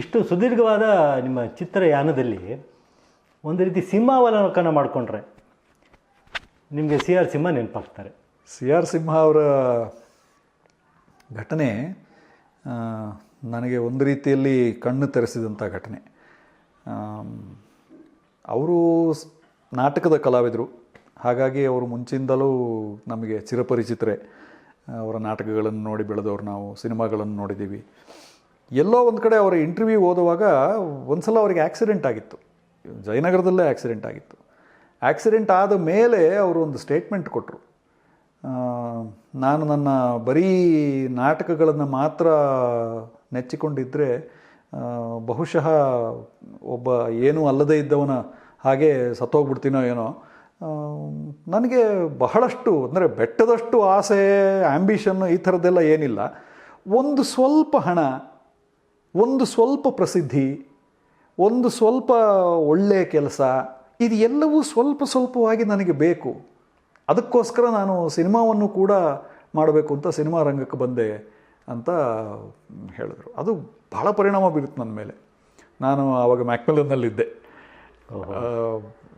ಇಷ್ಟು ಸುದೀರ್ಘವಾದ ನಿಮ್ಮ ಚಿತ್ರಯಾನದಲ್ಲಿ ಒಂದು ರೀತಿ ಸಿಂಹಾವಲೋಕನ ಮಾಡಿಕೊಂಡ್ರೆ ನಿಮಗೆ ಸಿ ಆರ್ ಸಿಂಹ ನೆನಪಾಗ್ತಾರೆ. ಸಿ ಆರ್ ಸಿಂಹ ಅವರ ಘಟನೆ ನನಗೆ ಒಂದು ರೀತಿಯಲ್ಲಿ ಕಣ್ಣು ತೆರೆಸಿದಂಥ ಘಟನೆ. ಅವರು ನಾಟಕದ ಕಲಾವಿದರು. ಹಾಗಾಗಿ ಅವರು ಮುಂಚಿಂದಲೂ ನಮಗೆ ಚಿರಪರಿಚಿತರೆ ಅವರ ನಾಟಕಗಳನ್ನು ನೋಡಿ ಬೆಳೆದವರು ನಾವು, ಸಿನಿಮಾಗಳನ್ನು ನೋಡಿದ್ದೀವಿ. ಎಲ್ಲೋ ಒಂದು ಕಡೆ ಅವರ ಇಂಟರ್ವ್ಯೂ ಓದುವಾಗ ಒಂದು ಸಲ ಅವರಿಗೆ ಆಕ್ಸಿಡೆಂಟ್ ಆಗಿತ್ತು. ಜಯನಗರದಲ್ಲೇ ಆಕ್ಸಿಡೆಂಟ್ ಆಗಿತ್ತು. ಆಕ್ಸಿಡೆಂಟ್ ಆದ ಮೇಲೆ ಅವರು ಒಂದು ಸ್ಟೇಟ್ಮೆಂಟ್ ಕೊಟ್ಟರು ನಾನು ನನ್ನ ಬರೀ ನಾಟಕಗಳನ್ನು ಮಾತ್ರ ನೆಚ್ಚಿಕೊಂಡಿದ್ದರೆ ಬಹುಶಃ ಒಬ್ಬ ಏನೂ ಅಲ್ಲದೇ ಇದ್ದವನ ಹಾಗೆ ಸತ್ತೋಗ್ಬಿಡ್ತೀನೋ ಏನೋ ನನಗೆ ಬಹಳಷ್ಟು, ಅಂದರೆ ಬೆಟ್ಟದಷ್ಟು ಆಸೆ ಆ್ಯಂಬಿಷನ್ನು ಈ ಥರದ್ದೆಲ್ಲ ಏನಿಲ್ಲ. ಒಂದು ಸ್ವಲ್ಪ ಹಣ ಒಂದು ಸ್ವಲ್ಪ ಪ್ರಸಿದ್ಧಿ ಒಂದು ಸ್ವಲ್ಪ ಒಳ್ಳೆಯ ಕೆಲಸ ಇದು ಎಲ್ಲವೂ ಸ್ವಲ್ಪ ಸ್ವಲ್ಪವಾಗಿ ನನಗೆ ಬೇಕು. ಅದಕ್ಕೋಸ್ಕರ ನಾನು ಸಿನಿಮಾವನ್ನು ಕೂಡ ಮಾಡಬೇಕು ಅಂತ ಸಿನಿಮಾ ರಂಗಕ್ಕೆ ಬಂದೆ ಅಂತ ಹೇಳಿದ್ರು. ಅದು ಬಹಳ ಪರಿಣಾಮ ಬೀರುತ್ತೆ ನನ್ನ ಮೇಲೆ. ನಾನು ಆವಾಗ ಮ್ಯಾಕ್ಮಿಲನ್ನಲ್ಲಿದ್ದೆ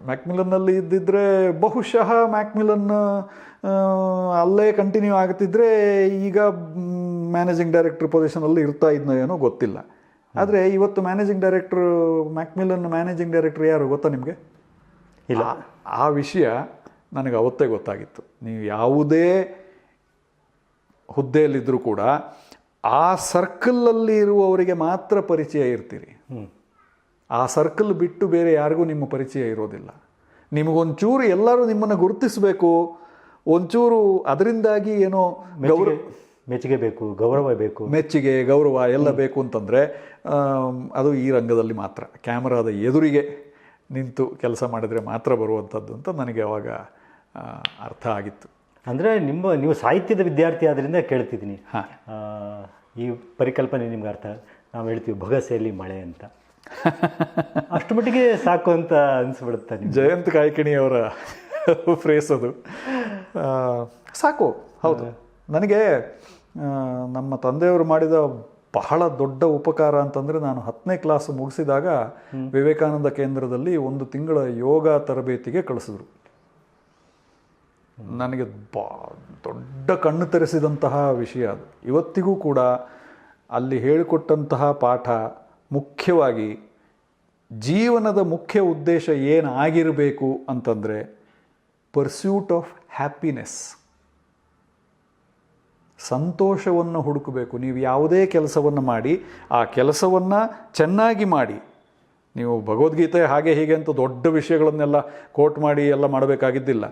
ಮ್ಯಾಕ್ಮಿಲನ್ನಲ್ಲಿ ಇದ್ದಿದ್ರೆ ಬಹುಶಃ ಮ್ಯಾಕ್ಮಿಲನ್ ಅಲ್ಲೇ ಕಂಟಿನ್ಯೂ ಆಗ್ತಿದ್ರೆ ಈಗ ಮ್ಯಾನೇಜಿಂಗ್ ಡೈರೆಕ್ಟರ್ ಪೊಸಿಷನಲ್ಲಿ ಇರ್ತಾ ಇದ್ನೋ ಏನೋ ಗೊತ್ತಿಲ್ಲ. ಆದರೆ ಇವತ್ತು managing director Macmillan managing director ಯಾರು ಗೊತ್ತಾ ನಿಮಗೆ? ಇಲ್ಲ. ಆ- ವಿಷಯ ನನಗೆ ಅವತ್ತೇ ಗೊತ್ತಾಗಿತ್ತು. ನೀವು ಯಾವುದೇ ಹುದ್ದೆಯಲ್ಲಿದ್ದರೂ ಕೂಡ ಆ ಸರ್ಕಲಲ್ಲಿ ಇರುವವರಿಗೆ ಮಾತ್ರ ಪರಿಚಯ ಇರ್ತೀರಿ. ಆ ಸರ್ಕಲ್ ಬಿಟ್ಟು ಬೇರೆ ಯಾರಿಗೂ ನಿಮ್ಮ ಪರಿಚಯ ಇರೋದಿಲ್ಲ. ನಿಮಗೊಂಚೂರು ಎಲ್ಲರೂ ನಿಮ್ಮನ್ನು ಗುರುತಿಸಬೇಕು. ಒಂಚೂರು ಅದರಿಂದಾಗಿ ಏನೋ ಗೌರವ ಮೆಚ್ಚುಗೆ ಬೇಕು ಗೌರವ ಬೇಕು. ಮೆಚ್ಚುಗೆ ಗೌರವ ಎಲ್ಲ ಬೇಕು ಅಂತಂದರೆ ಅದು ಈ ರಂಗದಲ್ಲಿ ಮಾತ್ರ. ಕ್ಯಾಮರಾದ ಎದುರಿಗೆ ನಿಂತು ಕೆಲಸ ಮಾಡಿದರೆ ಮಾತ್ರ ಬರುವಂಥದ್ದು ಅಂತ ನನಗೆ ಅವಾಗ ಅರ್ಥ ಆಗಿತ್ತು. ಅಂದರೆ ನಿಮ್ಮ ನೀವು ಸಾಹಿತ್ಯದ ವಿದ್ಯಾರ್ಥಿ ಆದ್ದರಿಂದ ಕೇಳ್ತಿದ್ದೀನಿ. ಹಾಂ. ಈ ಪರಿಕಲ್ಪನೆ ನಿಮ್ಗೆ ಅರ್ಥ. ನಾವು ಹೇಳ್ತೀವಿ ಭಗಸೆಯಲ್ಲಿ ಮಳೆ ಅಂತ. ಅಷ್ಟು ಮಟ್ಟಿಗೆ ಸಾಕು ಅಂತ ಅನಿಸ್ಬಿಡುತ್ತೆ ಜಯಂತ್ ಕಾಯ್ಕಿಣಿಯವರ ಫ್ರೇಸ್ ಅದು. ಸಾಕು ಹೌದು. ನನಗೆ ನಮ್ಮ ತಂದೆಯವರು ಮಾಡಿದ ಬಹಳ ದೊಡ್ಡ ಉಪಕಾರ ಅಂತಂದರೆ ನಾನು ಹತ್ತನೇ ಕ್ಲಾಸ್ ಮುಗಿಸಿದಾಗ ವಿವೇಕಾನಂದ ಕೇಂದ್ರದಲ್ಲಿ ಒಂದು ತಿಂಗಳ ಯೋಗ ತರಬೇತಿಗೆ ಕಳಿಸಿದ್ರು. ನನಗೆ ಬಾ ದೊಡ್ಡ ಕಣ್ಣು ತರಿಸಿದಂತಹ ವಿಷಯ ಅದು. ಇವತ್ತಿಗೂ ಕೂಡ ಅಲ್ಲಿ ಹೇಳಿಕೊಟ್ಟಂತಹ ಪಾಠ ಮುಖ್ಯವಾಗಿ ಜೀವನದ ಮುಖ್ಯ ಉದ್ದೇಶ ಏನಾಗಿರಬೇಕು ಅಂತಂದರೆ ಪರ್ಸ್ಯೂಟ್ ಆಫ್ ಹ್ಯಾಪಿನೆಸ್ ಸಂತೋಷವನ್ನು ಹುಡುಕಬೇಕು. ನೀವು ಯಾವುದೇ ಕೆಲಸವನ್ನು ಮಾಡಿ, ಆ ಕೆಲಸವನ್ನು ಚೆನ್ನಾಗಿ ಮಾಡಿ. ನೀವು ಭಗವದ್ಗೀತೆ ಹಾಗೆ ಹೀಗೆ ಅಂತ ದೊಡ್ಡ ವಿಷಯಗಳನ್ನೆಲ್ಲ ಕೋಟ್ ಮಾಡಿ ಎಲ್ಲ ಮಾಡಬೇಕಾಗಿದ್ದಿಲ್ಲ.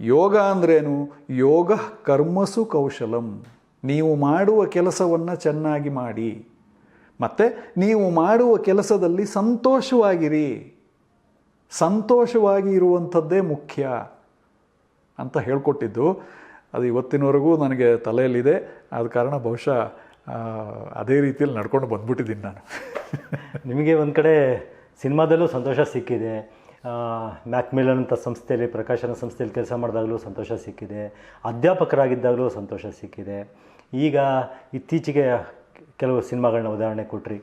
ಯೋಗ ಅಂದ್ರೇನು? ಯೋಗ ಕರ್ಮಸು ಕೌಶಲಂ. ನೀವು ಮಾಡುವ ಕೆಲಸವನ್ನು ಚೆನ್ನಾಗಿ ಮಾಡಿ. ಮತ್ತು ನೀವು ಮಾಡುವ ಕೆಲಸದಲ್ಲಿ ಸಂತೋಷವಾಗಿರಿ. ಸಂತೋಷವಾಗಿ ಇರುವಂಥದ್ದೇ ಮುಖ್ಯ ಅಂತ ಹೇಳ್ಕೊಟ್ಟಿದ್ದು. ಅದು ಇವತ್ತಿನವರೆಗೂ ನನಗೆ ತಲೆಯಲ್ಲಿದೆ. ಆದ ಕಾರಣ ಬಹುಶಃ ಅದೇ ರೀತಿಯಲ್ಲಿ ನಡ್ಕೊಂಡು ಬಂದ್ಬಿಟ್ಟಿದ್ದೀನಿ ನಾನು. ನಿಮಗೆ ಒಂದು ಕಡೆ ಸಿನಿಮಾದಲ್ಲೂ ಸಂತೋಷ ಸಿಕ್ಕಿದೆ. ಮ್ಯಾಕ್ಮಿಲನ್ ಅಂತ ಸಂಸ್ಥೆಯಲ್ಲಿ ಪ್ರಕಾಶನ ಸಂಸ್ಥೆಯಲ್ಲಿ ಕೆಲಸ ಮಾಡಿದಾಗಲೂ ಸಂತೋಷ ಸಿಕ್ಕಿದೆ. ಅಧ್ಯಾಪಕರಾಗಿದ್ದಾಗಲೂ ಸಂತೋಷ ಸಿಕ್ಕಿದೆ. ಈಗ ಇತ್ತೀಚೆಗೆ ಕೆಲವು ಸಿನಿಮಾಗಳನ್ನ ಉದಾಹರಣೆ ಕೊಟ್ರಿ.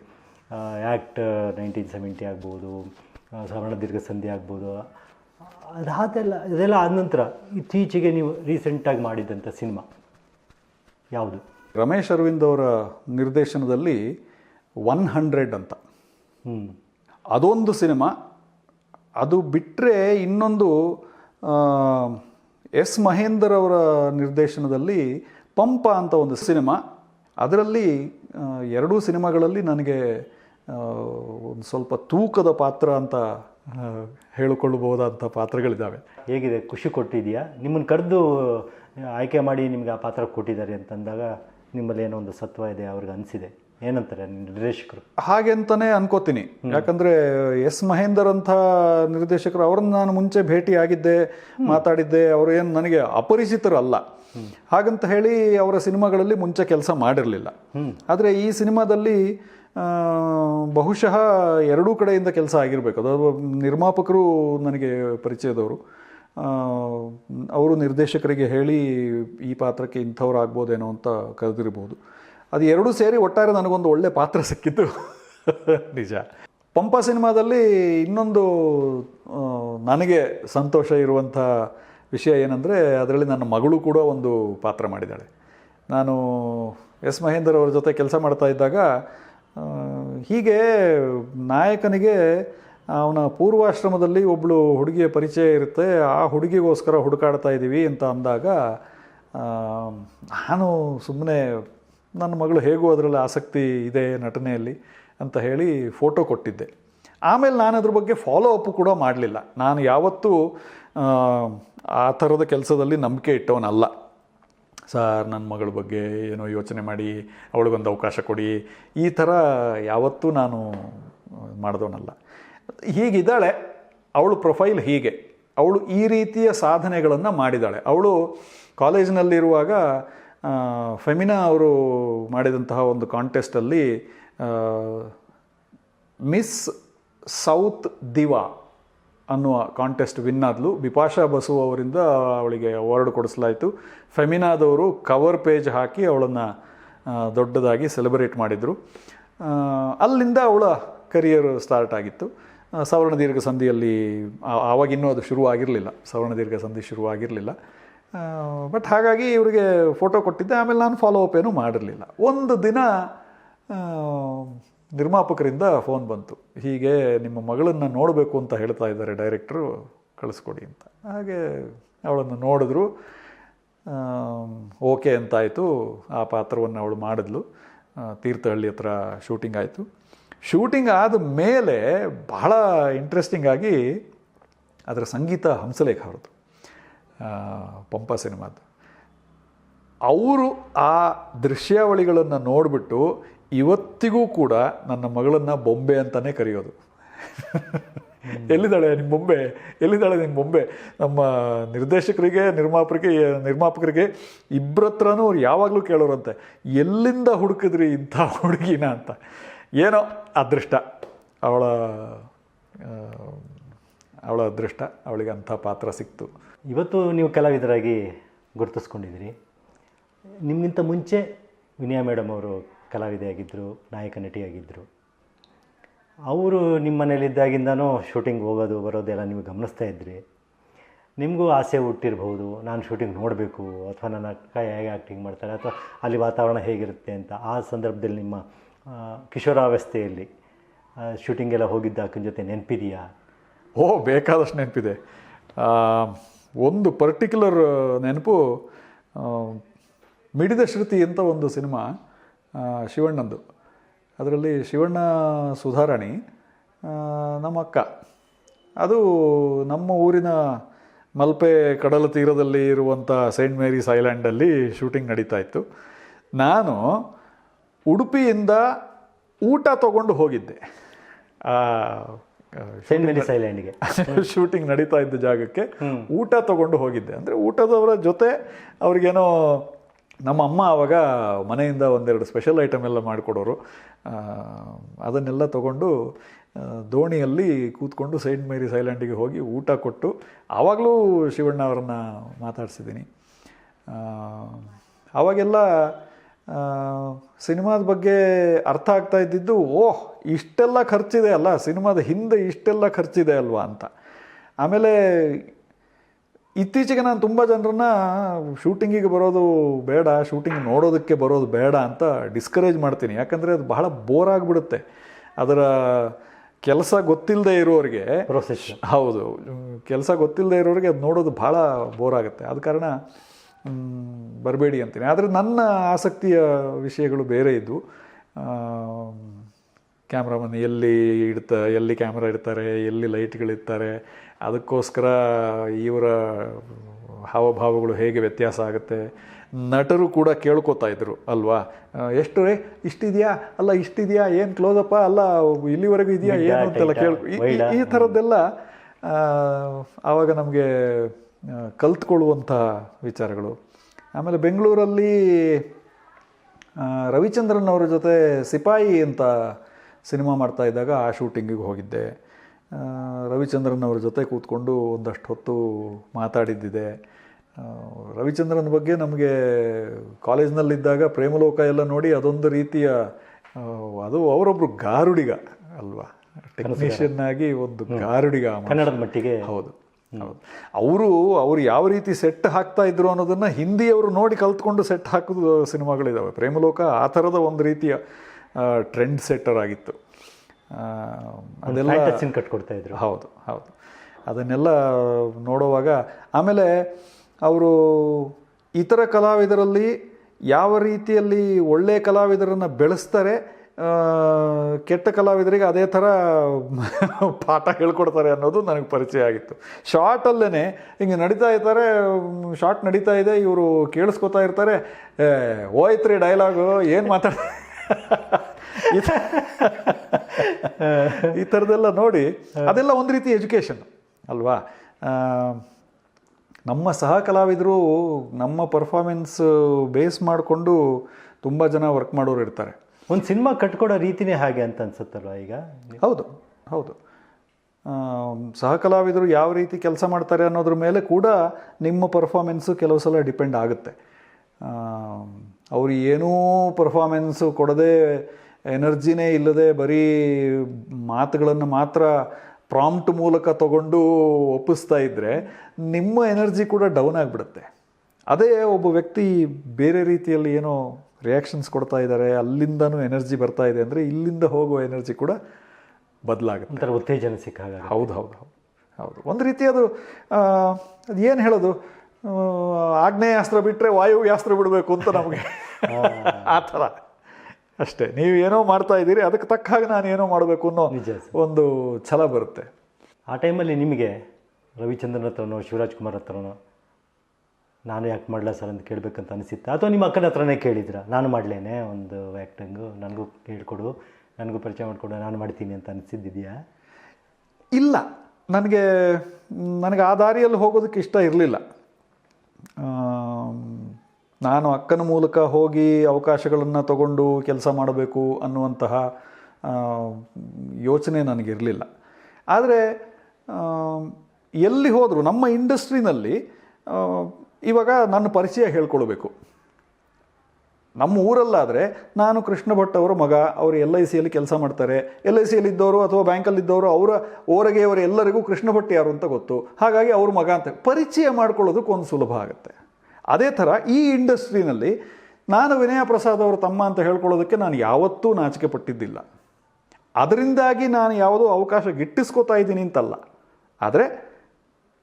ಆ್ಯಕ್ಟ್ ನೈನ್ಟೀನ್ ಸೆವೆಂಟಿ ಆಗ್ಬೋದು ಸವರ್ಣ ದೀರ್ಘ ಸಂಧಿ ಆಗ್ಬೋದು ಅದಾದೆಲ್ಲ ಇದೆಲ್ಲ ಆದ ನಂತರ ಇತ್ತೀಚೆಗೆ ನೀವು ರೀಸೆಂಟಾಗಿ ಮಾಡಿದ್ದಂಥ ಸಿನಿಮಾ. ಯಾವುದು? ರಮೇಶ್ ಅರವಿಂದ್ ಅವರ ನಿರ್ದೇಶನದಲ್ಲಿ ಒನ್ ಹಂಡ್ರೆಡ್ ಅಂತ. ಹ್ಞೂ ಅದೊಂದು ಸಿನಿಮಾ. ಅದು ಬಿಟ್ಟರೆ ಇನ್ನೊಂದು ಎಸ್ ಮಹೇಂದರ್ ಅವರ ನಿರ್ದೇಶನದಲ್ಲಿ ಪಂಪ ಅಂತ ಒಂದು ಸಿನಿಮಾ. ಅದರಲ್ಲಿ ಎರಡೂ ಸಿನಿಮಾಗಳಲ್ಲಿ ನನಗೆ ಒಂದು ಸ್ವಲ್ಪ ತೂಕದ ಪಾತ್ರ ಅಂತ ಹೇಳಿಕೊಳ್ಳಬಹುದಾದಂಥ ಪಾತ್ರಗಳಿದ್ದಾವೆ. ಹೇಗಿದೆ? ಖುಷಿ ಕೊಟ್ಟಿದೆಯಾ ನಿಮ್ಮನ್ನು ಕರೆದು ಆಯ್ಕೆ ಮಾಡಿ ನಿಮ್ಗೆ ಆ ಪಾತ್ರ ಕೊಟ್ಟಿದ್ದಾರೆ ಅಂತಂದಾಗ ನಿಮ್ಮಲ್ಲಿ ಏನೋ ಒಂದು ಸತ್ವ ಇದೆ ಅವ್ರಿಗೆ ಅನಿಸಿದೆ. ಏನಂತಾರೆ ನಿರ್ದೇಶಕರು? ಹಾಗೆ ಅಂತಾನೆ ಅನ್ಕೋತೀನಿ. ಯಾಕಂದ್ರೆ ಎಸ್ ಮಹೇಂದರ್ ಅಂತ ನಿರ್ದೇಶಕರು ಅವ್ರನ್ನ ನಾನು ಮುಂಚೆ ಭೇಟಿ ಆಗಿದ್ದೆ ಮಾತಾಡಿದ್ದೆ ಅವರು ಏನು ನನಗೆ ಅಪರಿಚಿತರು ಅಲ್ಲ ಹಾಗಂತ ಹೇಳಿ ಅವರ ಸಿನಿಮಾಗಳಲ್ಲಿ ಮುಂಚೆ ಕೆಲಸ ಮಾಡಿರಲಿಲ್ಲ. ಆದರೆ ಈ ಸಿನಿಮಾದಲ್ಲಿ ಬಹುಶಃ ಎರಡೂ ಕಡೆಯಿಂದ ಕೆಲಸ ಆಗಿರಬೇಕು. ಅದು ನಿರ್ಮಾಪಕರು ನನಗೆ ಪರಿಚಯದವರು. ಅವರು ನಿರ್ದೇಶಕರಿಗೆ ಹೇಳಿ ಈ ಪಾತ್ರಕ್ಕೆ ಇಂಥವ್ರು ಆಗ್ಬೋದೇನೋ ಅಂತ ಕರೆದಿರ್ಬೋದು. ಅದು ಎರಡೂ ಸೇರಿ ಒಟ್ಟಾರೆ ನನಗೊಂದು ಒಳ್ಳೆ ಪಾತ್ರ ಸಿಕ್ಕಿತ್ತು. ನಿಜ. ಪಂಪ ಸಿನಿಮಾದಲ್ಲಿ ಇನ್ನೊಂದು ನನಗೆ ಸಂತೋಷ ಇರುವಂಥ ವಿಷಯ ಏನಂದರೆ, ಅದರಲ್ಲಿ ನನ್ನ ಮಗಳು ಕೂಡ ಒಂದು ಪಾತ್ರ ಮಾಡಿದ್ದಾಳೆ. ನಾನು ಎಸ್ ಮಹೇಂದರ್ ಅವ್ರ ಜೊತೆ ಕೆಲಸ ಮಾಡ್ತಾ ಇದ್ದಾಗ ಹೀಗೆ ನಾಯಕನಿಗೆ ಅವನ ಪೂರ್ವಾಶ್ರಮದಲ್ಲಿ ಒಬ್ಬಳು ಹುಡುಗಿಯ ಪರಿಚಯ ಇರುತ್ತೆ, ಆ ಹುಡುಗಿಗೋಸ್ಕರ ಹುಡುಕಾಡ್ತಾ ಇದ್ದೀವಿ ಅಂತ ಅಂದಾಗ ನಾನು ಸುಮ್ಮನೆ ನನ್ನ ಮಗಳು ಹೇಗೂ ಅದರಲ್ಲಿ ಆಸಕ್ತಿ ಇದೆ ನಟನೆಯಲ್ಲಿ ಅಂತ ಹೇಳಿ ಫೋಟೋ ಕೊಟ್ಟಿದ್ದೆ. ಆಮೇಲೆ ನಾನು ಅದ್ರ ಬಗ್ಗೆ ಫಾಲೋ ಅಪ್ ಕೂಡ ಮಾಡಲಿಲ್ಲ. ನಾನು ಯಾವತ್ತೂ ಆ, ಥರದ ಕೆಲಸದಲ್ಲಿ ನಂಬಿಕೆ ಇಟ್ಟವನಲ್ಲ. ಸರ್ ನನ್ನ ಮಗಳ ಬಗ್ಗೆ ಏನೋ ಯೋಚನೆ ಮಾಡಿ ಅವಳಿಗೊಂದು ಅವಕಾಶ ಕೊಡಿ. ಈ ಥರ ಯಾವತ್ತೂ ನಾನು ಮಾಡಿದವನಲ್ಲ. ಹೀಗಿದ್ದಾಳೆ ಅವಳು ಪ್ರೊಫೈಲ್ ಹೀಗೆ. ಅವಳು ಈ ರೀತಿಯ ಸಾಧನೆಗಳನ್ನು ಮಾಡಿದ್ದಾಳೆ ಅವಳು ಕಾಲೇಜಿನಲ್ಲಿರುವಾಗ ಫೆಮಿನಾ ಅವರು ಮಾಡಿದಂತಹ ಒಂದು ಕಾಂಟೆಸ್ಟಲ್ಲಿ ಮಿಸ್ ಸೌತ್ ದಿವಾ ಅನ್ನುವ ಕಾಂಟೆಸ್ಟ್ ವಿನ್ ಆದಲು. ಬಿಪಾಶಾ ಬಸು ಅವರಿಂದ ಅವಳಿಗೆ ಅವಾರ್ಡ್ ಕೊಡಿಸಲಾಯಿತು. ಫೆಮಿನಾದವರು ಕವರ್ ಪೇಜ್ ಹಾಕಿ ಅವಳನ್ನು ದೊಡ್ಡದಾಗಿ ಸೆಲೆಬ್ರೇಟ್ ಮಾಡಿದರು. ಅಲ್ಲಿಂದ ಅವಳ ಕರಿಯರ್ ಸ್ಟಾರ್ಟ್ ಆಗಿತ್ತು. ಸವರ್ಣ ದೀರ್ಘ ಸಂಧಿಯಲ್ಲಿ ಆವಾಗಿನ್ನೂ ಅದು ಶುರು ಆಗಿರಲಿಲ್ಲ. ಸವರ್ಣ ದೀರ್ಘ ಸಂಧಿ ಶುರು ಆಗಿರಲಿಲ್ಲ. ಬಟ್ ಹಾಗಾಗಿ ಇವರಿಗೆ ಫೋಟೋ ಕೊಟ್ಟಿದ್ದೆ. ಆಮೇಲೆ ನಾನು ಫಾಲೋ ಅಪ್ ಏನೂ ಮಾಡಿರಲಿಲ್ಲ. ಒಂದು ದಿನ ನಿರ್ಮಾಪಕರಿಂದ ಫೋನ್ ಬಂತು. ಹೀಗೆ ನಿಮ್ಮ ಮಗಳನ್ನು ನೋಡಬೇಕು ಅಂತ ಹೇಳ್ತಾ ಇದ್ದಾರೆ ಡೈರೆಕ್ಟ್ರು ಕಳಿಸ್ಕೊಡಿ ಅಂತ. ಹಾಗೆ ಅವಳನ್ನು ನೋಡಿದ್ರು. ಓಕೆ ಅಂತಾಯಿತು. ಆ ಪಾತ್ರವನ್ನು ಅವಳು ಮಾಡಿದ್ಲು. ತೀರ್ಥಹಳ್ಳಿ ಹತ್ರ ಶೂಟಿಂಗ್ ಆಯಿತು. ಶೂಟಿಂಗ್ ಆದ ಮೇಲೆ ಬಹಳ ಇಂಟ್ರೆಸ್ಟಿಂಗ್ ಆಗಿ ಅದರ ಸಂಗೀತ ಹಂಸಲೇಖ ಅವ್ರದ್ದು. ಪಂಪ ಸಿನಿಮಾದ್ದು. ಅವರು ಆ ದೃಶ್ಯಾವಳಿಗಳನ್ನು ನೋಡಿಬಿಟ್ಟು ಇವತ್ತಿಗೂ ಕೂಡ ನನ್ನ ಮಗಳನ್ನು ಬೊಂಬೆ ಅಂತಲೇ ಕರೆಯೋದು. ಎಲ್ಲಿದ್ದಾಳೆ ನಿಮ್ಮ ಬೊಂಬೆ? ಎಲ್ಲಿದ್ದಾಳೆ ನಿಮ್ಮ ಬೊಂಬೆ? ನಮ್ಮ ನಿರ್ದೇಶಕರಿಗೆ ನಿರ್ಮಾಪಕರಿಗೆ ನಿರ್ಮಾಪಕರಿಗೆ ಇಬ್ಬರ ಹತ್ರನೂ ಅವ್ರು ಯಾವಾಗಲೂ ಕೇಳೋರಂತೆ ಎಲ್ಲಿಂದ ಹುಡುಕಿದ್ರಿ ಇಂಥ ಹುಡುಗಿನ ಅಂತ? ಏನೋ ಅದೃಷ್ಟ. ಅವಳ ಅವಳ ಅದೃಷ್ಟ ಅವಳಿಗೆ ಅಂಥ ಪಾತ್ರ ಸಿಕ್ತು. ಇವತ್ತು ನೀವು ಕಲಾವಿದರಾಗಿ ಗುರುತಿಸ್ಕೊಂಡಿದ್ದೀರಿ. ನಿಮಗಿಂತ ಮುಂಚೆ ವಿನಯಾ ಮೇಡಮ್ ಅವರು ಕಲಾವಿದೆಯಾಗಿದ್ದರು ನಾಯಕ ನಟಿಯಾಗಿದ್ದರು ಅವರು ನಿಮ್ಮ ಮನೇಲಿದ್ದಾಗಿಂದನೂ ಶೂಟಿಂಗ್ ಹೋಗೋದು ಬರೋದೆಲ್ಲ ನೀವು ಗಮನಿಸ್ತಾ ಇದ್ರಿ, ನಿಮಗೂ ಆಸೆ ಹುಟ್ಟಿರ್ಬೋದು ನಾನು ಶೂಟಿಂಗ್ ನೋಡಬೇಕು, ಅಥವಾ ನನ್ನ ಅಕ್ಕ ಹೇಗೆ ಆ್ಯಕ್ಟಿಂಗ್ ಮಾಡ್ತಾರೆ ಅಥವಾ ಅಲ್ಲಿ ವಾತಾವರಣ ಹೇಗಿರುತ್ತೆ ಅಂತ ಆ ಸಂದರ್ಭದಲ್ಲಿ ನಿಮ್ಮ ಕಿಶೋರಾವಸ್ಥೆಯಲ್ಲಿ ಶೂಟಿಂಗೆಲ್ಲ ಹೋಗಿದ್ದ ಅಕ್ಕನ ಜೊತೆ ನೆನಪಿದೆಯಾ? ಓ, ಬೇಕಾದಷ್ಟು ನೆನಪಿದೆ. ಒಂದು ಪರ್ಟಿಕ್ಯುಲರ್ ನೆನಪು ಮಿಡಿದ ಶ್ರುತಿ ಅಂತ ಒಂದು ಸಿನಿಮಾ ಶಿವಣ್ಣಂದು. ಅದರಲ್ಲಿ ಶಿವಣ್ಣ ಸುಧಾರಾಣಿ ನಮ್ಮ ಅಕ್ಕ. ಅದು ನಮ್ಮ ಊರಿನ ಮಲ್ಪೆ ಕಡಲ ತೀರದಲ್ಲಿ ಇರುವಂಥ ಸೈಂಟ್ ಮೇರೀಸ್ ಐಲ್ಯಾಂಡಲ್ಲಿ ಶೂಟಿಂಗ್ ನಡೀತಾ ಇತ್ತು. ನಾನು ಉಡುಪಿಯಿಂದ ಊಟ ತಗೊಂಡು ಹೋಗಿದ್ದೆ. ಆ, ಸೈಂಟ್ ಮೇರಿಸ್ ಐಲ್ಯಾಂಡ್ಗೆ. ಶೂಟಿಂಗ್ ನಡೀತಾ ಇದ್ದ ಜಾಗಕ್ಕೆ ಊಟ ತಗೊಂಡು ಹೋಗಿದ್ದೆ. ಅಂದರೆ ಊಟದವರ ಜೊತೆ ಅವ್ರಿಗೇನೋ ನಮ್ಮ ಅಮ್ಮ ಆವಾಗ ಮನೆಯಿಂದ ಒಂದೆರಡು ಸ್ಪೆಷಲ್ ಐಟಮ್ ಎಲ್ಲ ಮಾಡಿಕೊಡೋರು. ಅದನ್ನೆಲ್ಲ ತೊಗೊಂಡು ದೋಣಿಯಲ್ಲಿ ಕೂತ್ಕೊಂಡು ಸೈಂಟ್ ಮೇರಿಸ್ ಐಲ್ಯಾಂಡಿಗೆ ಹೋಗಿ ಊಟ ಕೊಟ್ಟು ಆವಾಗಲೂ ಶಿವಣ್ಣ ಅವರನ್ನು ಮಾತಾಡ್ಸಿದ್ದೀನಿ. ಆವಾಗೆಲ್ಲ ಸಿನಿಮಾದ ಬಗ್ಗೆ ಅರ್ಥ ಆಗ್ತಾ ಇದ್ದಿದ್ದು, ಓಹ್, ಇಷ್ಟೆಲ್ಲ ಖರ್ಚಿದೆ ಅಲ್ಲ, ಸಿನಿಮಾದ ಹಿಂದೆ ಇಷ್ಟೆಲ್ಲ ಖರ್ಚಿದೆ ಅಲ್ವಾ ಅಂತ. ಆಮೇಲೆ ಇತ್ತೀಚೆಗೆ ನಾನು ತುಂಬ ಜನರನ್ನ ಶೂಟಿಂಗಿಗೆ ಬರೋದು ಬೇಡ ಶೂಟಿಂಗ್ ನೋಡೋದಕ್ಕೆ ಬರೋದು ಬೇಡ ಅಂತ ಡಿಸ್ಕರೇಜ್ ಮಾಡ್ತೀನಿ. ಯಾಕಂದರೆ ಅದು ಬಹಳ ಬೋರ್ ಆಗಿಬಿಡುತ್ತೆ. ಅದರ ಕೆಲಸ ಗೊತ್ತಿಲ್ಲದೆ ಇರೋರಿಗೆ ಪ್ರೊಸೆಸ್ ಹೌದು. ಕೆಲಸ ಗೊತ್ತಿಲ್ಲದೆ ಇರೋರಿಗೆ ಅದು ನೋಡೋದು ಭಾಳ ಬೋರ್ ಆಗುತ್ತೆ. ಆದ ಕಾರಣ ಬರಬೇಡಿ ಅಂತೀನಿ. ಆದರೆ ನನ್ನ ಆಸಕ್ತಿಯ ವಿಷಯಗಳು ಬೇರೆ ಇದ್ವು ಕ್ಯಾಮ್ರಾಮನ್ ಎಲ್ಲಿ ಇಡ್ತಾ ಎಲ್ಲಿ ಕ್ಯಾಮ್ರಾ ಇಡ್ತಾರೆ ಎಲ್ಲಿ ಲೈಟ್ಗಳಿರ್ತಾರೆ ಅದಕ್ಕೋಸ್ಕರ ಇವರ ಹಾವಭಾವಗಳು ಹೇಗೆ ವ್ಯತ್ಯಾಸ ಆಗುತ್ತೆ. ನಟರು ಕೂಡ ಕೇಳ್ಕೊತಾ ಇದ್ರು ಅಲ್ವಾ? ಎಷ್ಟು ರೇ ಇಷ್ಟಿದೆಯಾ? ಅಲ್ಲ ಇಷ್ಟಿದೆಯಾ? ಏನು ಕ್ಲೋಸಪ್ಪ ಅಲ್ಲ ಇಲ್ಲಿವರೆಗೂ ಇದೆಯಾ? ಏನು ಅಂತೆಲ್ಲ ಕೇಳ್ ಈ- ಥರದ್ದೆಲ್ಲ ಆವಾಗ ನಮಗೆ ಕಲ್ತ್ಕೊಳ್ಳುವಂಥ ವಿಚಾರಗಳು. ಆಮೇಲೆ ಬೆಂಗಳೂರಲ್ಲಿ ರವಿಚಂದ್ರನ್ ಅವರ ಜೊತೆ ಸಿಪಾಯಿ ಅಂತ ಸಿನಿಮಾ ಮಾಡ್ತಾ ಇದ್ದಾಗ ಆ ಶೂಟಿಂಗಿಗೆ ಹೋಗಿದ್ದೆ. ರವಿಚಂದ್ರನ್ ಅವ್ರ ಜೊತೆ ಕೂತ್ಕೊಂಡು ಒಂದಷ್ಟು ಹೊತ್ತು ಮಾತಾಡಿದ್ದಿದೆ. ರವಿಚಂದ್ರನ್ ಬಗ್ಗೆ ನಮಗೆ ಕಾಲೇಜ್ನಲ್ಲಿದ್ದಾಗ ಪ್ರೇಮಲೋಕ ಎಲ್ಲ ನೋಡಿ ಅದೊಂದು ರೀತಿಯ ಅದು ಅವರೊಬ್ಬರು ಗಾರುಡಿಗ ಅಲ್ವಾ? ಟೆಕ್ನಿಷಿಯನ್ ಆಗಿ ಒಂದು ಗಾರುಡಿಗ ಕನ್ನಡದ ಮಟ್ಟಿಗೆ. ಹೌದು ಹೌದು. ಅವರು ಅವರು ಯಾವ ರೀತಿ ಸೆಟ್ ಹಾಕ್ತಾ ಇದ್ರು ಅನ್ನೋದನ್ನು ಹಿಂದಿಯವರು ನೋಡಿ ಕಲ್ತ್ಕೊಂಡು ಸೆಟ್ ಹಾಕೋದು ಸಿನಿಮಾಗಳಿದಾವೆ. ಪ್ರೇಮಲೋಕ ಆ ಥರದ ಒಂದು ರೀತಿಯ ಟ್ರೆಂಡ್ ಸೆಟ್ಟರ್ ಆಗಿತ್ತು. ಅದೆಲ್ಲ ಕಟ್ಕೊಡ್ತಾ ಇದ್ರು. ಹೌದು ಹೌದು. ಅದನ್ನೆಲ್ಲ ನೋಡುವಾಗ ಆಮೇಲೆ ಅವರು ಇತರ ಕಲಾವಿದರಲ್ಲಿ ಯಾವ ರೀತಿಯಲ್ಲಿ ಒಳ್ಳೆಯ ಕಲಾವಿದರನ್ನು ಬೆಳೆಸ್ತಾರೆ ಕೆಟ್ಟ ಕಲಾವಿದರಿಗೆ ಅದೇ ಥರ ಪಾಠ ಹೇಳ್ಕೊಡ್ತಾರೆ ಅನ್ನೋದು ನನಗೆ ಪರಿಚಯ ಆಗಿತ್ತು. ಶಾರ್ಟಲ್ಲೇ ಹಿಂಗೆ ನಡೀತಾ ಇರ್ತಾರೆ ಶಾರ್ಟ್ ನಡೀತಾ ಇದೆ ಇವರು ಕೇಳಿಸ್ಕೊತಾ ಇರ್ತಾರೆ ಓಯ್ತ್ರಿ ಹೋಯ್ತ್ರಿ ಡೈಲಾಗು ಏನು ಮಾತಾಡ ಈ ಥರದೆಲ್ಲ ಥರದ್ದೆಲ್ಲ ನೋಡಿ ಅದೆಲ್ಲ ಒಂದು ರೀತಿ ಎಜುಕೇಷನ್ ಅಲ್ವಾ? ನಮ್ಮ ಸಹ ಕಲಾವಿದರು ನಮ್ಮ ಪರ್ಫಾರ್ಮೆನ್ಸ್ ಬೇಸ್ ಮಾಡಿಕೊಂಡು ತುಂಬ ಜನ ವರ್ಕ್ ಮಾಡೋರು ಇರ್ತಾರೆ. ಒಂದು ಸಿನಿಮಾ ಕಟ್ಕೊಡೋ ರೀತಿನೇ ಹಾಗೆ ಅಂತ ಅನ್ಸುತ್ತಲ್ವ ಈಗ? ಹೌದು ಹೌದು. ಸಹ ಕಲಾವಿದರು ಯಾವ ರೀತಿ ಕೆಲಸ ಮಾಡ್ತಾರೆ ಅನ್ನೋದ್ರ ಮೇಲೆ ಕೂಡ ನಿಮ್ಮ ಪರ್ಫಾರ್ಮೆನ್ಸು ಕೆಲವು ಸಲ ಡಿಪೆಂಡ್ ಆಗುತ್ತೆ. ಅವ್ರು ಏನೂ ಪರ್ಫಾರ್ಮೆನ್ಸು ಕೊಡದೆ ಎನರ್ಜಿನೇ ಇಲ್ಲದೆ ಬರೀ ಮಾತುಗಳನ್ನು ಮಾತ್ರ ಪ್ರಾಂಪ್ಟ್ ಮೂಲಕ ತಗೊಂಡು ಒಪ್ಪಿಸ್ತಾ ಇದ್ದರೆ ನಿಮ್ಮ ಎನರ್ಜಿ ಕೂಡ ಡೌನ್ ಆಗಿಬಿಡುತ್ತೆ. ಅದೇ ಒಬ್ಬ ವ್ಯಕ್ತಿ ಬೇರೆ ರೀತಿಯಲ್ಲಿ ಏನೋ ರಿಯಾಕ್ಷನ್ಸ್ ಕೊಡ್ತಾ ಇದ್ದಾರೆ ಅಲ್ಲಿಂದನೂ ಎನರ್ಜಿ ಬರ್ತಾ ಇದೆ ಅಂದರೆ ಇಲ್ಲಿಂದ ಹೋಗೋ ಎನರ್ಜಿ ಕೂಡ ಬದಲಾಗುತ್ತೆ. ಒಂಥರ ಉತ್ತೇಜನ ಸಿಕ್ಕಾಗ ಹೌದು ಹೌದು ಹೌದು. ಹೌದು ಒಂದು ರೀತಿ ಅದು ಅದು ಏನು ಹೇಳೋದು? ಆಗ್ನೇಯಾಸ್ತ್ರ ಬಿಟ್ಟರೆ ವಾಯುವ್ಯಾಸ್ತ್ರ ಬಿಡಬೇಕು ಅಂತ ನಮಗೆ. ಆ ಥರ. ಅಷ್ಟೇ. ನೀವು ಏನೋ ಮಾಡ್ತಾ ಇದ್ದೀರಿ ಅದಕ್ಕೆ ತಕ್ಕ ಹಾಗೆ ನಾನು ಏನೋ ಮಾಡಬೇಕು ಅನ್ನೋ ಒಂದು ಛಲ ಬರುತ್ತೆ. ಆ ಟೈಮಲ್ಲಿ ನಿಮಗೆ ರವಿಚಂದ್ರನ್ ಹತ್ರನೋ ಶಿವರಾಜ್ ಕುಮಾರ್ ಹತ್ರನೋ ನಾನು ಯಾಕೆ ಮಾಡಲ ಸರ್ ಅಂತ ಕೇಳಬೇಕಂತ ಅನಿಸುತ್ತೆ. ಅಥವಾ ನಿಮ್ಮ ಅಕ್ಕನ ಹತ್ರನೇ ಕೇಳಿದ್ರ? ನಾನು ಮಾಡಲೇನೆ ಒಂದು ಆ್ಯಕ್ಟಿಂಗು ನನಗೂ ಹೇಳ್ಕೊಡು. ನನಗೂ ಪರಿಚಯ ಮಾಡಿಕೊಡು. ನಾನು ಮಾಡ್ತೀನಿ ಅಂತ ಅನಿಸಿದ್ದಿದೆಯಾ? ಇಲ್ಲ. ನನಗೆ ನನಗೆ ಆ ದಾರಿಯಲ್ಲಿ ಹೋಗೋದಕ್ಕೆ ಇಷ್ಟ ಇರಲಿಲ್ಲ. ನಾನು ಅಕ್ಕನ ಮೂಲಕ ಹೋಗಿ ಅವಕಾಶಗಳನ್ನು ತಗೊಂಡು ಕೆಲಸ ಮಾಡಬೇಕು ಅನ್ನುವಂತಹ ಯೋಚನೆ ನನಗಿರಲಿಲ್ಲ. ಆದರೆ ಎಲ್ಲಿ ಹೋದರೂ ನಮ್ಮ ಇಂಡಸ್ಟ್ರಿನಲ್ಲಿ ಇವಾಗ ನನ್ನ ಪರಿಚಯ ಹೇಳ್ಕೊಳ್ಬೇಕು. ನಮ್ಮ ಊರಲ್ಲಾದರೆ ನಾನು ಕೃಷ್ಣ ಭಟ್ ಅವರ ಮಗ, ಅವರು ಎಲ್ ಐ ಸಿಯಲ್ಲಿ ಕೆಲಸ ಮಾಡ್ತಾರೆ. ಎಲ್ ಐ ಸಿಯಲ್ಲಿ ಇದ್ದವರು ಅಥವಾ ಬ್ಯಾಂಕಲ್ಲಿದ್ದವರು ಅವರ ಓರಗೆಯವರ ಎಲ್ಲರಿಗೂ ಕೃಷ್ಣ ಭಟ್ ಯಾರು ಅಂತ ಗೊತ್ತು. ಹಾಗಾಗಿ ಅವ್ರ ಮಗ ಅಂತ ಪರಿಚಯ ಮಾಡ್ಕೊಳ್ಳೋದಕ್ಕೆ ಒಂದು ಸುಲಭ ಆಗುತ್ತೆ. ಅದೇ ಥರ ಈ ಇಂಡಸ್ಟ್ರಿನಲ್ಲಿ ನಾನು ವಿನಯ ಪ್ರಸಾದ್ ಅವರು ತಮ್ಮ ಅಂತ ಹೇಳ್ಕೊಳ್ಳೋದಕ್ಕೆ ನಾನು ಯಾವತ್ತೂ ನಾಚಿಕೆ ಪಟ್ಟಿದ್ದಿಲ್ಲ. ಅದರಿಂದಾಗಿ ನಾನು ಯಾವುದೋ ಅವಕಾಶ ಗಿಟ್ಟಿಸ್ಕೋತಾ ಇದ್ದೀನಿ ಅಂತಲ್ಲ. ಆದರೆ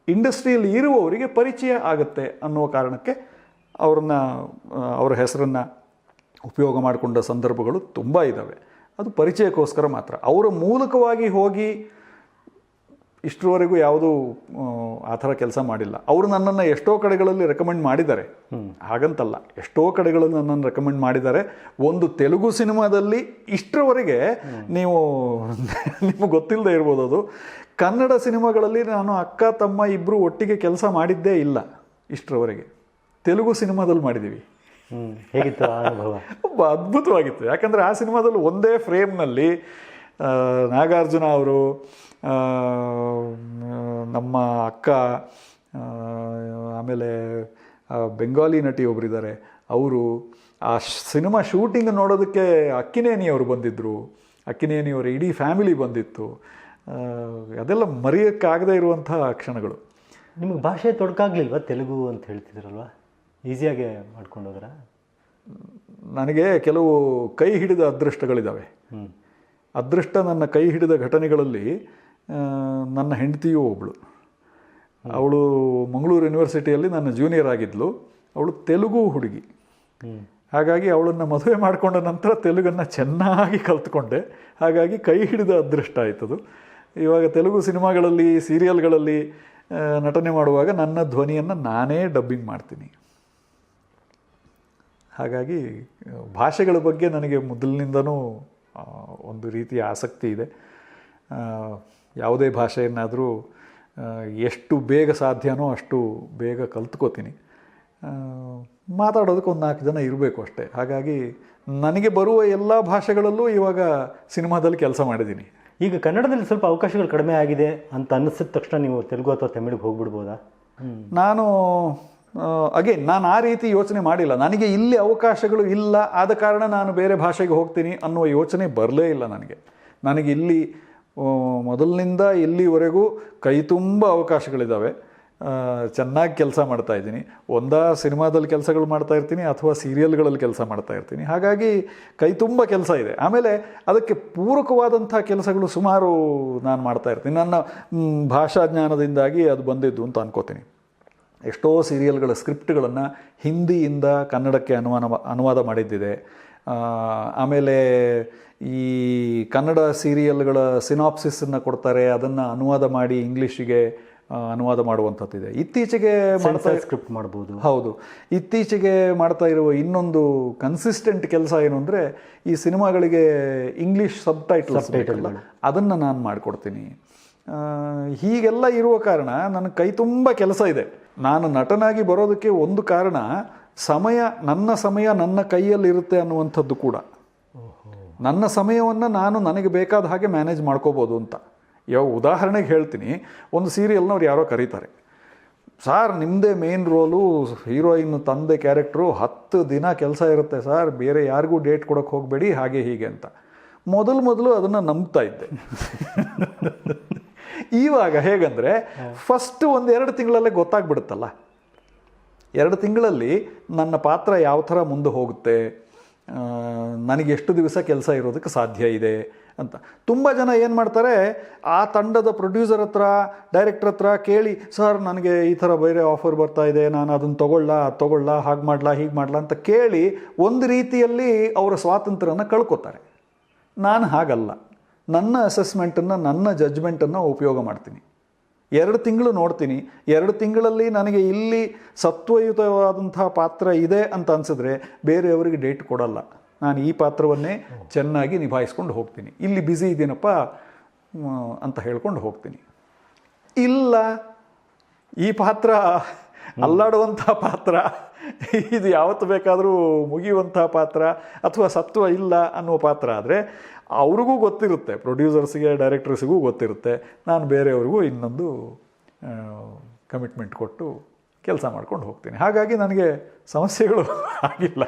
ಇಂಡಸ್ಟ್ರಿಯಲ್ಲಿ ಇರುವವರಿಗೆ ಪರಿಚಯ ಆಗುತ್ತೆ ಅನ್ನುವ ಕಾರಣಕ್ಕೆ ಅವ್ರನ್ನ ಅವರ ಹೆಸರನ್ನು ಉಪಯೋಗ ಮಾಡಿಕೊಂಡ ಸಂದರ್ಭಗಳು ತುಂಬ ಇದ್ದಾವೆ ಅದು ಪರಿಚಯಕ್ಕೋಸ್ಕರ ಮಾತ್ರ. ಅವರ ಮೂಲಕವಾಗಿ ಹೋಗಿ ಇಷ್ಟರವರೆಗೂ ಯಾವುದೂ ಆ, ಥರ ಕೆಲಸ ಮಾಡಿಲ್ಲ. ಅವರು ನನ್ನನ್ನು ಎಷ್ಟೋ ಕಡೆಗಳಲ್ಲಿ ರೆಕಮೆಂಡ್ ಮಾಡಿದ್ದಾರೆ. ಹಾಗಂತಲ್ಲ ಎಷ್ಟೋ ಕಡೆಗಳಲ್ಲಿ ನನ್ನನ್ನು ರೆಕಮೆಂಡ್ ಮಾಡಿದ್ದಾರೆ. ಒಂದು ತೆಲುಗು ಸಿನಿಮಾದಲ್ಲಿ ಇಷ್ಟರವರೆಗೆ ನೀವು ನಿಮಗೆ ಗೊತ್ತಿಲ್ಲದೆ ಇರ್ಬೋದು ಅದು. ಕನ್ನಡ ಸಿನಿಮಾಗಳಲ್ಲಿ ನಾನು ಅಕ್ಕ ತಮ್ಮ ಇಬ್ಬರು ಒಟ್ಟಿಗೆ ಕೆಲಸ ಮಾಡಿದ್ದೇ ಇಲ್ಲ ಇಷ್ಟರವರೆಗೆ. ತೆಲುಗು ಸಿನಿಮಾದಲ್ಲಿ ಮಾಡಿದ್ದೀವಿ. ಹೇಗಿತ್ತು ಆ ಅನುಭವ? ಒಬ್ಬ ಅದ್ಭುತವಾಗಿತ್ತು. ಯಾಕಂದರೆ ಆ ಸಿನಿಮಾದಲ್ಲಿ ಒಂದೇ ಫ್ರೇಮ್ನಲ್ಲಿ ನಾಗಾರ್ಜುನ ಅವರು ನಮ್ಮ ಅಕ್ಕ ಆಮೇಲೆ ಬೆಂಗಾಲಿ ನಟಿ ಒಬ್ಬರಿದ್ದಾರೆ ಅವರು ಆ ಸಿನಿಮಾ ಶೂಟಿಂಗ್ ನೋಡೋದಕ್ಕೆ ಅಕ್ಕಿನೇನಿ ಅವರು ಬಂದಿದ್ದರು ಅಕ್ಕಿನೇನಿ ಅವರ ಇಡೀ ಫ್ಯಾಮಿಲಿ ಬಂದಿತ್ತು. ಅದೆಲ್ಲ ಮರೆಯೋಕ್ಕಾಗದೇ ಇರುವಂಥ ಕ್ಷಣಗಳು. ನಿಮಗೆ ಭಾಷೆ ತೊಡಕಾಗ್ಲಿಲ್ವಾ ತೆಲುಗು ಅಂತ ಹೇಳ್ತಿದ್ರಲ್ವಾ? ಈಸಿಯಾಗೆ ಮಾಡ್ಕೊಂಡು ಹೋದ್ರ ನನಗೆ ಕೆಲವು ಕೈ ಹಿಡಿದ ಅದೃಷ್ಟಗಳಿದ್ದಾವೆ ಅದೃಷ್ಟ ನನ್ನ ಕೈ ಹಿಡಿದ ಘಟನೆಗಳಲ್ಲಿ ನನ್ನ ಹೆಂಡತಿಯೂ ಒಬ್ಬಳು ಅವಳು ಮಂಗಳೂರು ಯೂನಿವರ್ಸಿಟಿಯಲ್ಲಿ ನನ್ನ ಜೂನಿಯರ್ ಆಗಿದ್ಲು. ಅವಳು ತೆಲುಗು ಹುಡುಗಿ. ಹಾಗಾಗಿ ಅವಳನ್ನು ಮದುವೆ ಮಾಡಿಕೊಂಡ ನಂತರ ತೆಲುಗನ್ನು ಚೆನ್ನಾಗಿ ಕಲ್ತ್ಕೊಂಡೆ. ಹಾಗಾಗಿ ಕೈ ಹಿಡಿದ ಅದೃಷ್ಟ ಆಯ್ತದು. ಇವಾಗ ತೆಲುಗು ಸಿನಿಮಾಗಳಲ್ಲಿ ಸೀರಿಯಲ್ಗಳಲ್ಲಿ ನಟನೆ ಮಾಡುವಾಗ ನನ್ನ ಧ್ವನಿಯನ್ನು ನಾನೇ ಡಬ್ಬಿಂಗ್ ಮಾಡ್ತೀನಿ. ಹಾಗಾಗಿ ಭಾಷೆಗಳ ಬಗ್ಗೆ ನನಗೆ ಮೊದಲಿನಿಂದನೂ ಒಂದು ರೀತಿಯ ಆಸಕ್ತಿ ಇದೆ. ಯಾವುದೇ ಭಾಷೆಯನ್ನಾದರೂ ಎಷ್ಟು ಬೇಗ ಸಾಧ್ಯನೋ ಅಷ್ಟು ಬೇಗ ಕಲ್ತ್ಕೋತೀನಿ. ಮಾತಾಡೋದಕ್ಕೆ ಒಂದು ನಾಲ್ಕು ಜನ ಇರಬೇಕು ಅಷ್ಟೇ. ಹಾಗಾಗಿ ನನಗೆ ಬರುವ ಎಲ್ಲ ಭಾಷೆಗಳಲ್ಲೂ ಇವಾಗ ಸಿನಿಮಾದಲ್ಲಿ ಕೆಲಸ ಮಾಡಿದ್ದೀನಿ. ಈಗ ಕನ್ನಡದಲ್ಲಿ ಸ್ವಲ್ಪ ಅವಕಾಶಗಳು ಕಡಿಮೆ ಆಗಿದೆ ಅಂತ ಅನ್ನಿಸಿದ ತಕ್ಷಣ ನೀವು ತೆಲುಗು ಅಥವಾ ತಮಿಳಿಗೆ ಹೋಗ್ಬಿಡ್ಬೋದಾ? ನಾನು ಅಗೇನ್ ನಾನು ಆ ರೀತಿ ಯೋಚನೆ ಮಾಡಿಲ್ಲ. ನನಗೆ ಇಲ್ಲಿ ಅವಕಾಶಗಳು ಇಲ್ಲ. ಆದ ಕಾರಣ ನಾನು ಬೇರೆ ಭಾಷೆಗೆ ಹೋಗ್ತೀನಿ ಅನ್ನುವ ಯೋಚನೆ ಬರಲೇ ಇಲ್ಲ ನನಗೆ. ನನಗೆ ಇಲ್ಲಿ ಮೊದಲಿನಿಂದ ಇಲ್ಲಿವರೆಗೂ ಕೈ ತುಂಬ ಅವಕಾಶಗಳಿದ್ದಾವೆ ಚೆನ್ನಾಗಿ ಕೆಲಸ ಮಾಡ್ತಾ ಇದ್ದೀನಿ. ಒಂದಾ ಸಿನಿಮಾದಲ್ಲಿ ಕೆಲಸಗಳು ಮಾಡ್ತಾ ಇರ್ತೀನಿ, ಅಥವಾ ಸೀರಿಯಲ್ಗಳಲ್ಲಿ ಕೆಲಸ ಮಾಡ್ತಾ ಇರ್ತೀನಿ. ಹಾಗಾಗಿ ಕೈ ತುಂಬ ಕೆಲಸ ಇದೆ. ಆಮೇಲೆ ಅದಕ್ಕೆ ಪೂರಕವಾದಂಥ ಕೆಲಸಗಳು ಸುಮಾರು ನಾನು ಮಾಡ್ತಾ ಇರ್ತೀನಿ. ನನ್ನ ಭಾಷಾ ಜ್ಞಾನದಿಂದಾಗಿ ಅದು ಬಂದಿದ್ದು ಅಂತ ಅನ್ಕೋತೀನಿ. ಎಷ್ಟೋ ಸೀರಿಯಲ್ಗಳ ಸ್ಕ್ರಿಪ್ಟ್ಗಳನ್ನು ಹಿಂದಿಯಿಂದ ಕನ್ನಡಕ್ಕೆ ಅನುವಾದ ಅನುವಾದ ಮಾಡಿದ್ದಿದೆ. ಆಮೇಲೆ ಈ ಕನ್ನಡ ಸೀರಿಯಲ್ಗಳ ಸಿನಾಪ್ಸಿಸನ್ನು ಕೊಡ್ತಾರೆ ಅದನ್ನು ಅನುವಾದ ಮಾಡಿ ಇಂಗ್ಲೀಷಿಗೆ ಅನುವಾದ ಮಾಡುವಂಥದ್ದಿದೆ. ಇತ್ತೀಚೆಗೆ ಮಾಡ್ತಾ ಸ್ಕ್ರಿಪ್ಟ್ ಮಾಡ್ಬೋದು. ಹೌದು. ಇತ್ತೀಚೆಗೆ ಮಾಡ್ತಾ ಇರುವ ಇನ್ನೊಂದು ಕನ್ಸಿಸ್ಟೆಂಟ್ ಕೆಲಸ ಏನು ಅಂದರೆ ಈ ಸಿನಿಮಾಗಳಿಗೆ ಇಂಗ್ಲೀಷ್ ಸಬ್ ಟೈಟಲ್ಸ್ ಅದನ್ನು ನಾನು ಮಾಡಿಕೊಡ್ತೀನಿ. ಹೀಗೆಲ್ಲ ಇರುವ ಕಾರಣ ನನ್ನ ಕೈ ತುಂಬ ಕೆಲಸ ಇದೆ. ನಾನು ನಟನಾಗಿ ಬರೋದಕ್ಕೆ ಒಂದು ಕಾರಣ ಸಮಯ ನನ್ನ ಸಮಯ ನನ್ನ ಕೈಯಲ್ಲಿರುತ್ತೆ ಅನ್ನುವಂಥದ್ದು ಕೂಡ. ನನ್ನ ಸಮಯವನ್ನು ನಾನು ನನಗೆ ಬೇಕಾದ ಹಾಗೆ ಮ್ಯಾನೇಜ್ ಮಾಡ್ಕೋಬೋದು ಅಂತ. ಯಾವ ಉದಾಹರಣೆಗೆ ಹೇಳ್ತೀನಿ ಒಂದು ಸೀರಿಯಲ್ನವ್ರು ಯಾರೋ ಕರೀತಾರೆ. ಸಾರ್ ನಿಮ್ಮದೇ ಮೇನ್ ರೋಲು ಹೀರೋಯಿನ್ ತಂದೆ ಕ್ಯಾರೆಕ್ಟ್ರು ಹತ್ತು ದಿನ ಕೆಲಸ ಇರುತ್ತೆ ಸರ್ ಬೇರೆ ಯಾರಿಗೂ ಡೇಟ್ ಕೊಡೋಕೆ ಹೋಗಬೇಡಿ ಹಾಗೆ ಹೀಗೆ ಅಂತ. ಮೊದಲು ಮೊದಲು ಅದನ್ನು ನಂಬ್ತಾ ಇದ್ದೆ. ಇವಾಗ ಹೇಗಂದರೆ ಫಸ್ಟ್ ಒಂದು ಎರಡು ತಿಂಗಳಲ್ಲೇ ಗೊತ್ತಾಗ್ಬಿಡುತ್ತಲ್ಲ. ಎರಡು ತಿಂಗಳಲ್ಲಿ ನನ್ನ ಪಾತ್ರ ಯಾವ ಥರ ಮುಂದೆ ಹೋಗುತ್ತೆ ನನಗೆ ಎಷ್ಟು ದಿವಸ ಕೆಲಸ ಇರೋದಕ್ಕೆ ಸಾಧ್ಯ ಇದೆ ಅಂತ. ತುಂಬ ಜನ ಏನು ಮಾಡ್ತಾರೆ ಆ ತಂಡದ ಪ್ರೊಡ್ಯೂಸರ್ ಹತ್ರ ಡೈರೆಕ್ಟರ್ ಹತ್ರ ಕೇಳಿ ಸರ್ ನನಗೆ ಈ ಥರ ಬೇರೆ ಆಫರ್ ಬರ್ತಾ ಇದೆ ನಾನು ಅದನ್ನು ತೊಗೊಳ್ಳ ತೊಗೊಳ್ಳ ಹಾಗೆ ಮಾಡ್ಲಾ ಹೀಗೆ ಮಾಡ್ಲಾ ಅಂತ ಕೇಳಿ ಒಂದು ರೀತಿಯಲ್ಲಿ ಅವರ ಸ್ವಾತಂತ್ರ್ಯನ ಕಳ್ಕೊತಾರೆ. ನಾನು ಹಾಗಲ್ಲ. ನನ್ನ ಅಸೆಸ್ಮೆಂಟನ್ನು ನನ್ನ ಜಜ್ಮೆಂಟನ್ನು ಉಪಯೋಗ ಮಾಡ್ತೀನಿ. ಎರಡು ತಿಂಗಳು ನೋಡ್ತೀನಿ. ಎರಡು ತಿಂಗಳಲ್ಲಿ ನನಗೆ ಇಲ್ಲಿ ಸತ್ವಯುತವಾದಂಥ ಪಾತ್ರ ಇದೆ ಅಂತ ಅನಿಸಿದ್ರೆ ಬೇರೆಯವರಿಗೆ ಡೇಟ್ ಕೊಡಲ್ಲ. ನಾನು ಈ ಪಾತ್ರವನ್ನೇ ಚೆನ್ನಾಗಿ ನಿಭಾಯಿಸ್ಕೊಂಡು ಹೋಗ್ತೀನಿ. ಇಲ್ಲಿ ಬ್ಯುಸಿ ಇದ್ದೀನಪ್ಪ ಅಂತ ಹೇಳ್ಕೊಂಡು ಹೋಗ್ತೀನಿ. ಇಲ್ಲ, ಈ ಪಾತ್ರ ಅಲ್ಲಾಡುವಂಥ ಪಾತ್ರ, ಇದು ಯಾವತ್ತು ಬೇಕಾದರೂ ಮುಗಿಯುವಂಥ ಪಾತ್ರ ಅಥವಾ ಸತ್ವ ಇಲ್ಲ ಅನ್ನುವ ಪಾತ್ರ ಆದರೆ ಅವ್ರಿಗೂ ಗೊತ್ತಿರುತ್ತೆ ಪ್ರೊಡ್ಯೂಸರ್ಸ್ಗೆ ಡೈರೆಕ್ಟರ್ಸಿಗೂ ಗೊತ್ತಿರುತ್ತೆ. ನಾನು ಬೇರೆಯವ್ರಿಗೂ ಇನ್ನೊಂದು ಕಮಿಟ್ಮೆಂಟ್ ಕೊಟ್ಟು ಕೆಲಸ ಮಾಡ್ಕೊಂಡು ಹೋಗ್ತೀನಿ. ಹಾಗಾಗಿ ನನಗೆ ಸಮಸ್ಯೆಗಳು ಆಗಿಲ್ಲ.